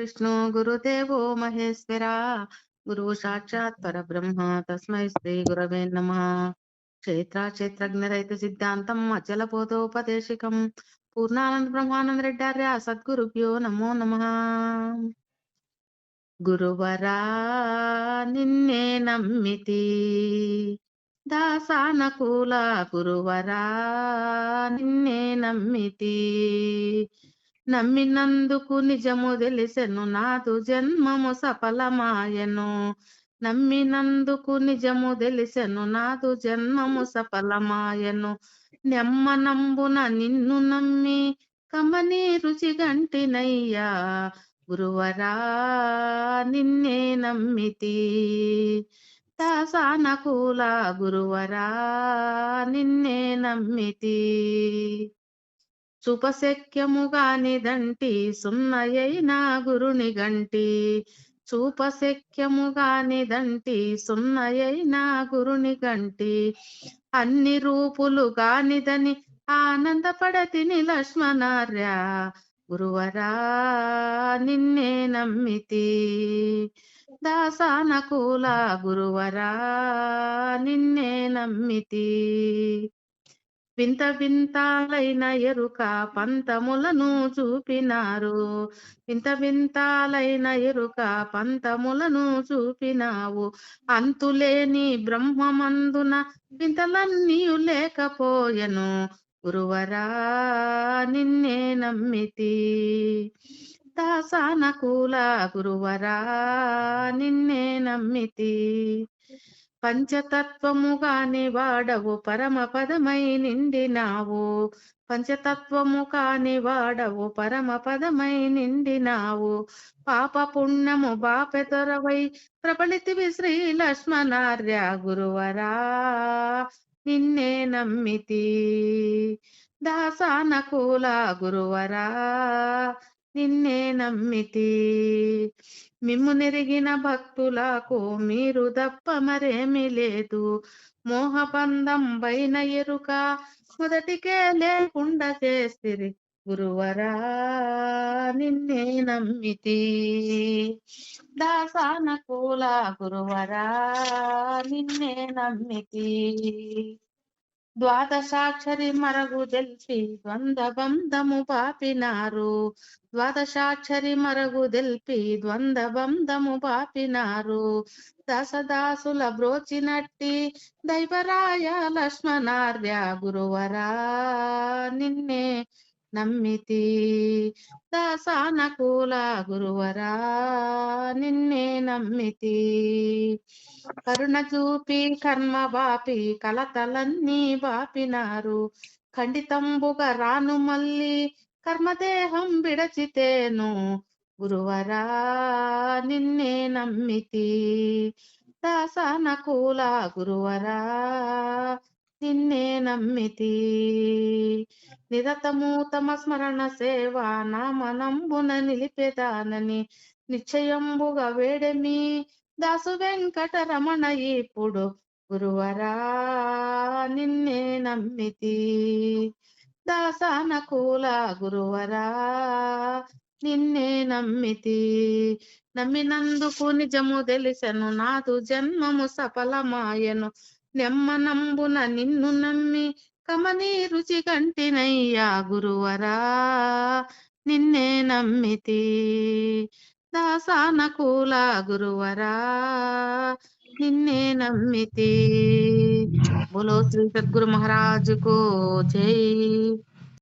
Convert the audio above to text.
విష్ణు గురుదేవో మహేశ్వర. గురు సాక్షాత్ పరబ్రహ్మ. తస్మై శ్రీ గురవే నమ. క్షేత్ర క్షేత్రజ్ఞరైత సిద్ధాంతం అచల బోధోపదేశికం. పూర్ణానంద బ్రహ్మానంద రెడ్డార్య సద్గురుభ్యో నమో నమ. గురువరా నిన్నే నమ్మితి. దాసానకూల గురువరా నిన్నే నమ్మితి. నమ్మినందుకు నిజము తెలిసెను. నాదు జన్మము సఫలమాయను. నమ్మినందుకు నిజము తెలిసెను. నాదు జన్మము సఫలమాయను. నెమ్మనంబున నిన్ను నమ్మి కమని రుచి గంటినయ్యా గురువరా నిన్నే నమ్మితి. తాసానకూల గురువరా నిన్నే నమ్మితి. చూపశక్యముగానిదంటి సున్నయైన గురుని గంటి. చూపశక్యముగానిదంటి సున్నయైన గురుని గంటి. అన్ని రూపులు గానిదని ఆనందపడతిని లక్ష్మణార్య. గురువరా నిన్నే నమ్మితి. దాసానకూల గురువరా నిన్నే నమ్మితి. వింత వింతాలైన ఎరుక పంతములను చూపినారు. వింత వింతాలైన ఎరుక పంతములను చూపినావు. అంతులేని బ్రహ్మమందున వింతలన్నీ లేకపోయెను. గురువరా నిన్నే నమ్మితి. దాసానకూల గురువరా నిన్నే నమ్మితి. పంచతత్వముగాని వాడవు పరమ పదమై నిండినావు. పంచతత్వము కాని వాడవు పరమ పదమై నిండినావు. పాప పుణ్యము బాపెదొరవై ప్రబలితివి శ్రీ లక్ష్మణార్య గురువరా. నిన్నే నమ్మితి. దాసానకూల గురువరా. నిన్నే నమ్మితి. మిమ్ము నెరిగిన భక్తులకు మీరు తప్ప మరేమి లేదు. మోహబంధం పైన ఎరుక మొదటికే లేకుండా చేసిరి. గురువరా నిన్నే నమ్మితి. దాసానకూల గురువరా నిన్నే నమ్మితి. ద్వాదశాక్షరి మరగు దెల్పి ద్వంద్వ బంధము పాపినారు. ద్వాదశాక్షరి మరగు దెల్పి ద్వంద్వ బంధము పాపినారు. దశదాసుల బ్రోచినట్టి దైవరాయ లక్ష్మణార్య గురువరా నిన్నే నమ్మితి. దాసానకూల గురువరా నిన్నే నమ్మితి. కరుణ చూపి కర్మ బాపి కలతలన్నీ బాపినారు ఖండితంబుగా రాను మళ్ళీ కర్మదేహం విడచితేను. గురువరా నిన్నే నమ్మితి. దాసానకూల గురువరా నిన్నే నమ్మితి. నిరతము తమ స్మరణ సేవ నామనంబున నిలిపేదానని నిశ్చయంబుగా వేడమి. దాసు వెంకట రమణ ఇప్పుడు గురువరా నిన్నే నమ్మితి. దాసానకూల గురువరా నిన్నే నమ్మితి. నమ్మినందుకు నిజము తెలిసెను నాదు జన్మము సఫలమాయను. నెమ్మనంబున నిన్ను నమ్మి కమని రుచి కంటినయ్యా గురువరా. నిన్నే నమ్మితి దాసానకూల గురువరా. నిన్నే నమ్మితి బోలో శ్రీ సద్గురు మహారాజుకు జై.